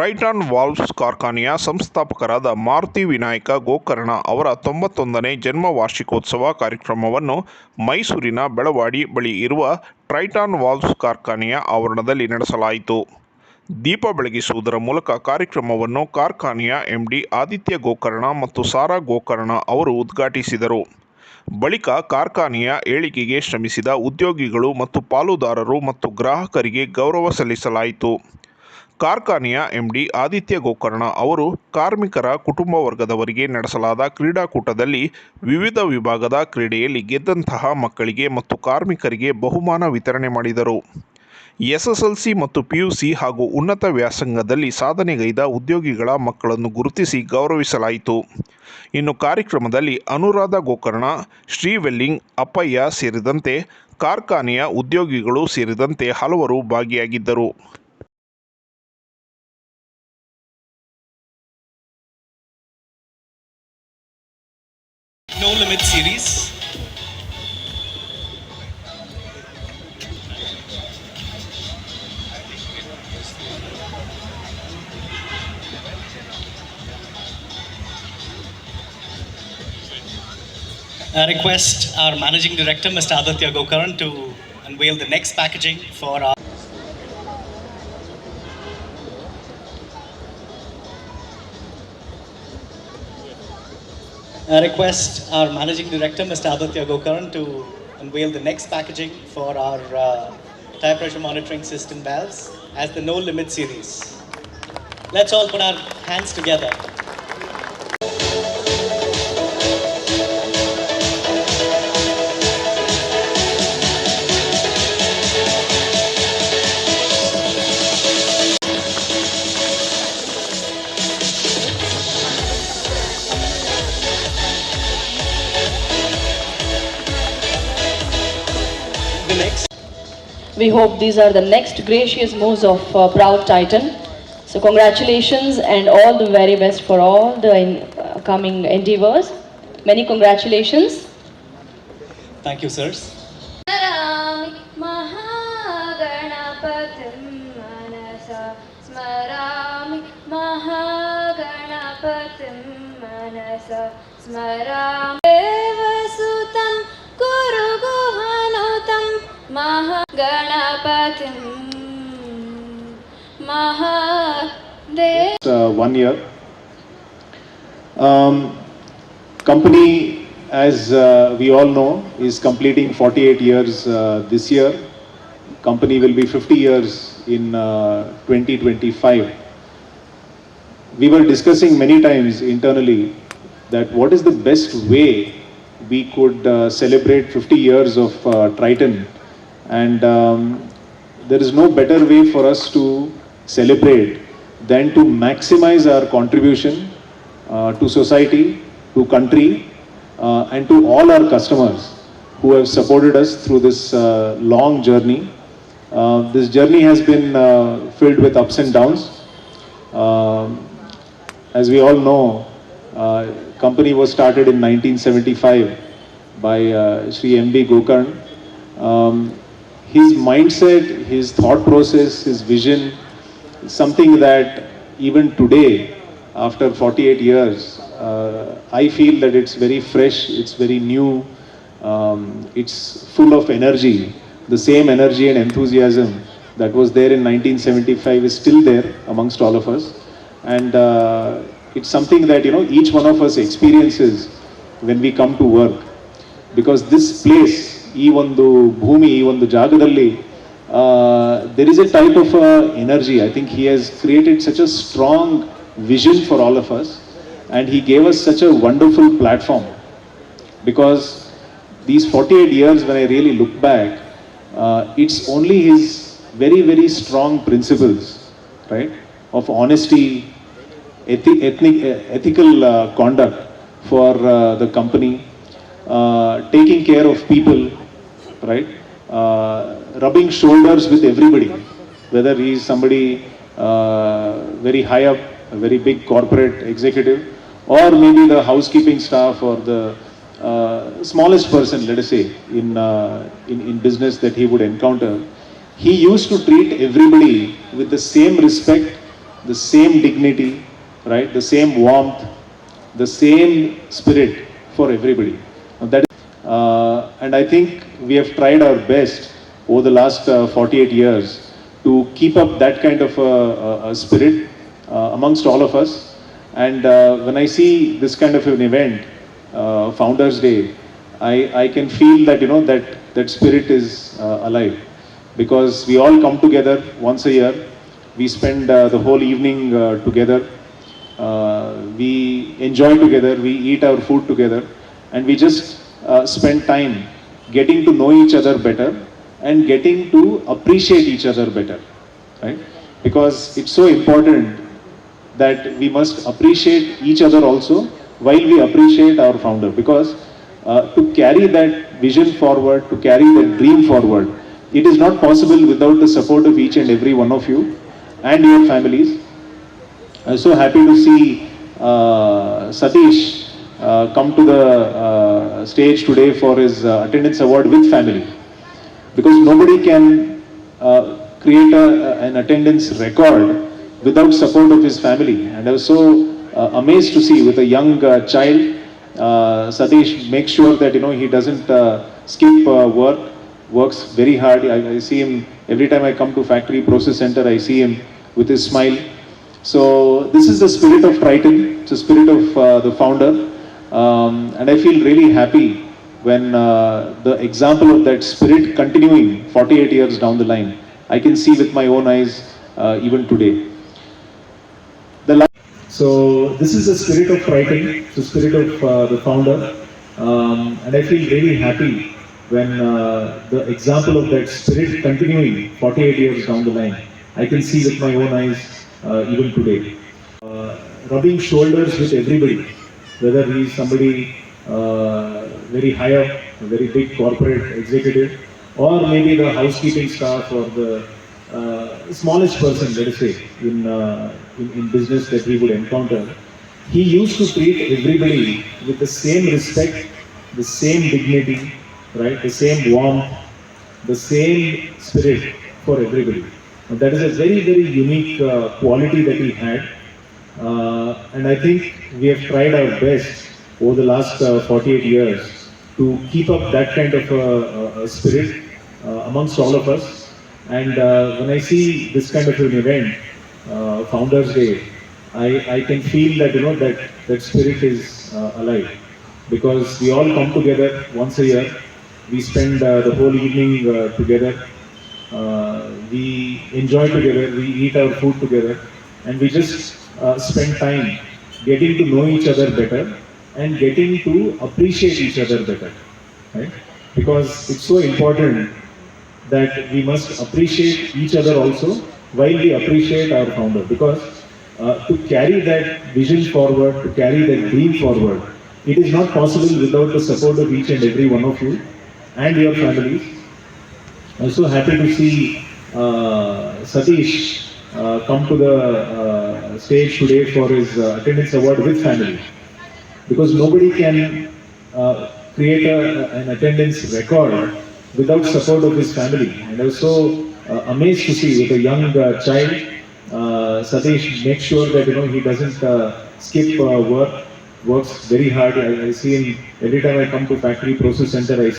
ಟ್ರೈಟಾನ್ valves ಕಾರ್ಖಾನೆಯ ಸಂಸ್ಥಾಪಕರಾದ ಮಾರುತಿ ವಿನಾಯಕ ಗೋಕರ್ಣ ಅವರ ತೊಂಬತ್ತೊಂದನೇ ಜನ್ಮ ವಾರ್ಷಿಕೋತ್ಸವ ಕಾರ್ಯಕ್ರಮವನ್ನು ಮೈಸೂರಿನ ಬೆಳವಾಡಿ ಬಳಿ ಇರುವ ಟ್ರೈಟಾನ್ ವಾಲ್ವ್ಸ್ ಕಾರ್ಖಾನೆಯ ಆವರಣದಲ್ಲಿ ನಡೆಸಲಾಯಿತು. ದೀಪ ಬೆಳಗಿಸುವುದರ ಮೂಲಕ ಕಾರ್ಯಕ್ರಮವನ್ನು ಕಾರ್ಖಾನೆಯ ಎಂಡಿ ಆದಿತ್ಯ ಗೋಕರ್ಣ ಮತ್ತು ಸಾರಾ ಗೋಕರ್ಣ ಅವರು ಉದ್ಘಾಟಿಸಿದರು. ಬಳಿಕ ಕಾರ್ಖಾನೆಯ ಏಳಿಗೆಗೆ ಶ್ರಮಿಸಿದ ಉದ್ಯೋಗಿಗಳು ಮತ್ತು ಪಾಲುದಾರರು ಮತ್ತು ಗ್ರಾಹಕರಿಗೆ ಗೌರವ ಸಲ್ಲಿಸಲಾಯಿತು. ಕಾರ್ಖಾನೆಯ ಎಂಡಿ ಆದಿತ್ಯ ಗೋಕರ್ಣ ಅವರು ಕಾರ್ಮಿಕರ ಕುಟುಂಬ ವರ್ಗದವರಿಗೆ ನಡೆಸಲಾದ ಕ್ರೀಡಾಕೂಟದಲ್ಲಿ ವಿವಿಧ ವಿಭಾಗದ ಕ್ರೀಡೆಯಲ್ಲಿ ಗೆದ್ದಂತಹ ಮಕ್ಕಳಿಗೆ ಮತ್ತು ಕಾರ್ಮಿಕರಿಗೆ ಬಹುಮಾನ ವಿತರಣೆ ಮಾಡಿದರು. ಎಸ್ಎಸ್ಎಲ್ಸಿ ಮತ್ತು ಪಿಯುಸಿ ಹಾಗೂ ಉನ್ನತ ವ್ಯಾಸಂಗದಲ್ಲಿ ಸಾಧನೆಗೈದ ಉದ್ಯೋಗಿಗಳ ಮಕ್ಕಳನ್ನು ಗುರುತಿಸಿ ಗೌರವಿಸಲಾಯಿತು. ಇನ್ನು ಕಾರ್ಯಕ್ರಮದಲ್ಲಿ ಅನುರಾಧ ಗೋಕರ್ಣ, ಶ್ರೀ ವೆಲ್ಲಿಂಗ್ ಅಪ್ಪಯ್ಯ ಸೇರಿದಂತೆ ಕಾರ್ಖಾನೆಯ ಉದ್ಯೋಗಿಗಳು ಸೇರಿದಂತೆ ಹಲವರು ಭಾಗಿಯಾಗಿದ್ದರು. No Limit series. I request our Managing Director, Mr. Aditya Gokaran, to unveil the next packaging for our. I request our Managing Director, Mr. Aditya Gokaran, to unveil the next packaging for our uh, tire pressure monitoring system valves as the No Limit series. Let's all put our hands together. The next. We hope these are the next gracious moves of uh, proud Titan. So congratulations and all the very best for all the in, uh, coming endeavors. Many congratulations. Thank you, sirs. स्मरामि महागणपतिं मनसा स्मरामि Uh, one year. Um, company, as uh, we all know, is completing 48 years uh, this year. Company will be 50 years in uh, 2025. We were discussing many times internally that what is the best way we could uh, celebrate 50 years of uh, Triton, and um, there is no better way for us to celebrate than to maximize our contribution uh, to society, to country, uh, and to all our customers who have supported us through this uh, long journey. Uh, this journey has been uh, filled with ups and downs. Um, as we all know, uh, company was started in 1975 by uh, Sri M.B. Gokarn. Um, his mindset, his thought process, his vision, something that even today, after 48 years, uh, I feel that it's very fresh, it's very new, um, it's full of energy. The same energy and enthusiasm that was there in 1975 is still there amongst all of us. And uh, it's something that, you know, each one of us experiences when we come to work. Because this place, ಈ ಒಂದು ಭೂಮಿ ಈ ಒಂದು ಜಾಗದಲ್ಲಿ there is a type of energy I think he has created such a strong vision for all of us and he gave us such a wonderful platform because these 48 years when i really look back uh, it's only his very very strong principles right of honesty ethi- ethnic, uh, ethical uh, conduct for uh, the company uh, taking care of people right uh, rubbing shoulders with everybody whether he is somebody uh, very high up a very big corporate executive or maybe the housekeeping staff or the uh, smallest person, let us say, in, uh, in, in business that he would encounter, he used to treat everybody with the same respect the same dignity, right? The same warmth, the same spirit for everybody. Now that and I think we have tried our best over the last uh, 48 years to keep up that kind of a, a, a spirit uh, amongst all of us. And uh, when I see this kind of an event, uh, Founders Day, I, I can feel that you know that that spirit is uh, alive because we all come together once a year. We spend uh, the whole evening uh, together. Uh, we enjoy together. We eat our food together, and we just uh, spend time getting to know each other better and getting to appreciate each other better, right? Because it's so important that we must appreciate each other also while we appreciate our founder because uh, to carry that vision forward to carry that dream forward it is not possible without the support of each and every one of you and your families i'm so happy to see uh, satish come to the uh, stage today for his uh, attendance award with family. Because nobody can uh, create a, an attendance record without support of his family. And i was so uh, amazed to see with a young uh, child uh, satish makes sure that you know he doesn't uh, skip uh, work works very hard. I, I see him every time i come to factory process center i see him with his smile. So this is the spirit of triton it's the spirit of uh, the founder um, and i feel really happy when uh, the example of that spirit continuing 48 years down the line, I can see with my own eyes uh, even today. So this is the spirit of writing, the spirit of uh, the founder, um, and I feel really happy when uh, the example of that spirit continuing 48 years down the line. I can see with my own eyes uh, even today. Uh, rubbing shoulders with everybody, whether he is somebody uh, very high up, very big corporate executive, or maybe the housekeeping staff or the uh, smallest person, let us say, in, uh, in, in business that he would encounter. He used to treat everybody with the same respect, the same dignity, right, the same warmth, the same spirit for everybody. And that is a very, very unique uh, quality that he had. Uh, and I think we have tried our best over the last uh, 48 years to keep up that kind of a, a, a spirit uh, amongst all of us. And uh, when I see this kind of an event, uh, Founders Day, I, I can feel that you know that that spirit is uh, alive because we all come together once a year. We spend uh, the whole evening uh, together. Uh, we enjoy together. We eat our food together, and we just uh, spend time getting to know each other better and getting to appreciate each other better, right? Because it's so important that we must appreciate each other also while we appreciate our founder. Because uh, to carry that vision forward, to carry that dream forward, it is not possible without the support of each and every one of you and your families. I'm so happy to see uh, Satish come to the uh, stage today for his uh, attendance award with family because nobody can uh, create a, an attendance record without support of his family. And I was so uh, amazed to see with a young uh, child, uh, Satish make sure that you know he doesn't uh, skip uh, work, works very hard. I, I see him every time I come to factory process center. I